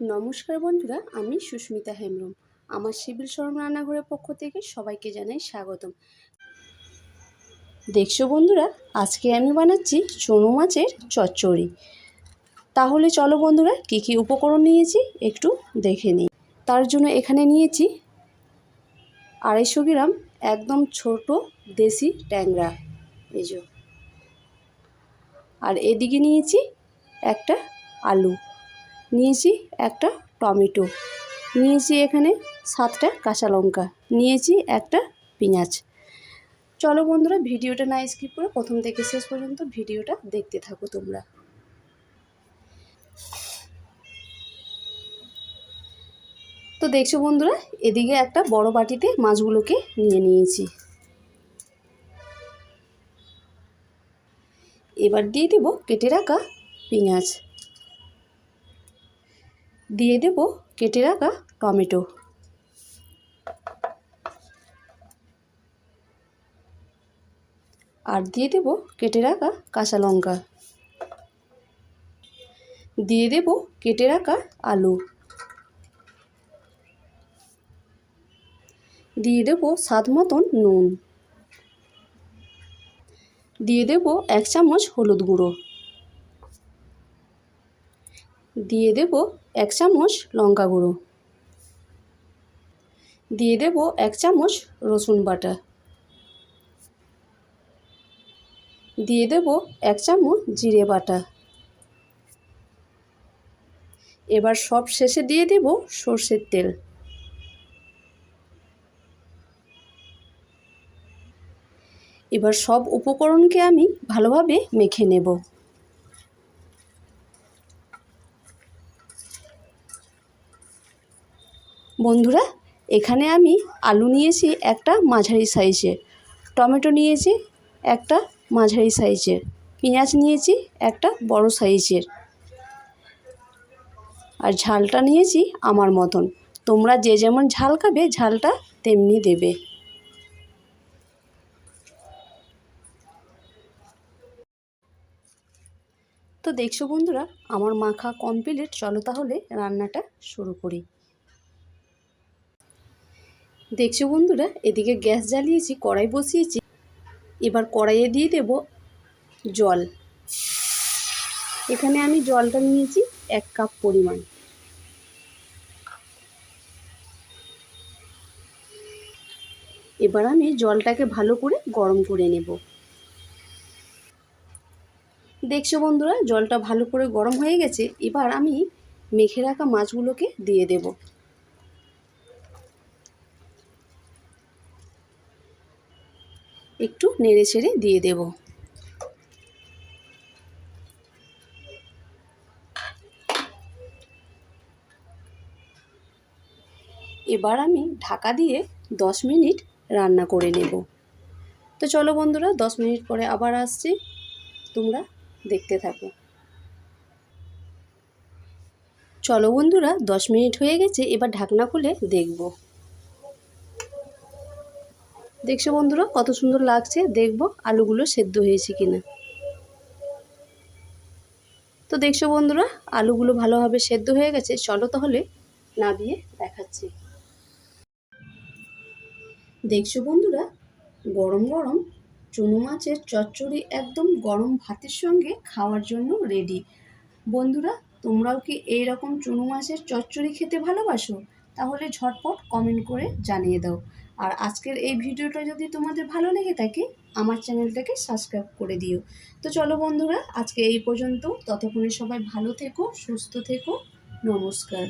নমস্কার বন্ধুরা, আমি সুস্মিতা হেমব্রম। আমার সিভিল শরম রান্নাঘরের পক্ষ থেকে সবাইকে জানাই স্বাগতম। দেখছ বন্ধুরা, আজকে আমি বানাচ্ছি চুনো মাছের চচ্চড়ি। তাহলে চলো বন্ধুরা, কী কী উপকরণ নিয়েছি একটু দেখে নিই। তার জন্য এখানে নিয়েছি আড়াইশো গ্রাম একদম ছোট দেশি ট্যাংরা, এই আর এদিকে নিয়েছি একটা আলু। নিয়েছি একটা টমেটো। নিয়েছি এখানে সাতটা কাঁচা লঙ্কা। নিয়েছি একটা পেঁয়াজ। চলো বন্ধুরা, ভিডিওটা না স্কিপ করে প্রথম থেকে শেষ পর্যন্ত ভিডিওটা দেখতে থাকো তোমরা। তো দেখছ বন্ধুরা, এদিকে একটা বড় বাটিতে মাছগুলোকে নিয়ে নিয়েছি। এবার দিয়ে দেব কেটে রাখা পেঁয়াজ। দিয়ে দেব কেটে রাখা টমেটো। আর দিয়ে দেব কেটে রাখা কাঁচা লঙ্কা। দিয়ে দেব কেটে রাখা আলু। দিয়ে দেব স্বাদ মতন নুন। দিয়ে দেব এক চামচ হলুদ গুঁড়ো। দিয়ে দেব এক চামচ লঙ্কা গুঁড়ো। দিয়ে দেব এক চামচ রসুন বাটা। দিয়ে দেব এক চামচ জিরে বাটা। এবার সব শেষে দিয়ে দেব সর্ষের তেল। এবার সব উপকরণকে আমি ভালোভাবে মেখে নেব। বন্ধুরা, এখানে আমি আলু নিয়েছি একটা মাঝারি সাইজের টমেটো নিয়েছি একটা মাঝারি সাইজের পেঁয়াজ নিয়েছি একটা বড় সাইজের আর ঝালটা নিয়েছি আমার মতন। তোমরা যে যেমন ঝাল খাবে, ঝালটা তেমনি দেবে। তো দেখছ বন্ধুরা, আমার মাখা কমপ্লিট চলো তাহলে রান্নাটা শুরু করি। দেখছ বন্ধুরা, এদিকে গ্যাস জ্বালিয়েছি, কড়াই বসিয়েছি, এবার কড়াইয়ে দিয়ে দেব জল। এখানে আমি জলটা নিয়েছি এক কাপ পরিমাণ। এবার আমি জলটাকে ভালো করে গরম করে নেব। দেখছ বন্ধুরা, জলটা ভালো করে গরম হয়ে গেছে, এবার আমি মেখে রাখা মাছগুলোকে দিয়ে দেব। একটু নেড়ে ছেড়ে দিয়ে দেব। এবার আমি ঢাকা দিয়ে দশ মিনিট রান্না করে নেব। তো চলো বন্ধুরা, দশ মিনিট পরে আবার আসছি। তোমরা দেখতে থাকো। চলো বন্ধুরা, দশ মিনিট হয়ে গেছে, এবার ঢাকনা খুলে দেখব। দেখছ বন্ধুরা, কত সুন্দর লাগছে, দেখব আলুগুলো সেদ্ধ হয়েছে কিনা। তো দেখছ বন্ধুরা, আলুগুলো ভালোভাবে সেদ্ধ হয়ে গেছে, চলো তাহলে নাবিয়ে দেখাচ্ছি। দেখছ বন্ধুরা, গরম গরম চুনো মাছের চচ্চড়ি একদম গরম ভাতের সঙ্গে খাওয়ার জন্য রেডি বন্ধুরা, তোমরাও কি এই রকম চুনো মাছের চচ্চড়ি খেতে ভালোবাসো? তাহলে ঝটপট কমেন্ট করে জানিয়ে দাও। আর আজকের এই ভিডিওটা যদি তোমাদের ভালো লেগে থাকে, আমার চ্যানেলটাকে সাবস্ক্রাইব করে দিও। তো চলো বন্ধুরা, আজকে এই পর্যন্ত। ততক্ষণে সবাই ভালো থেকো, সুস্থ থেকো। নমস্কার।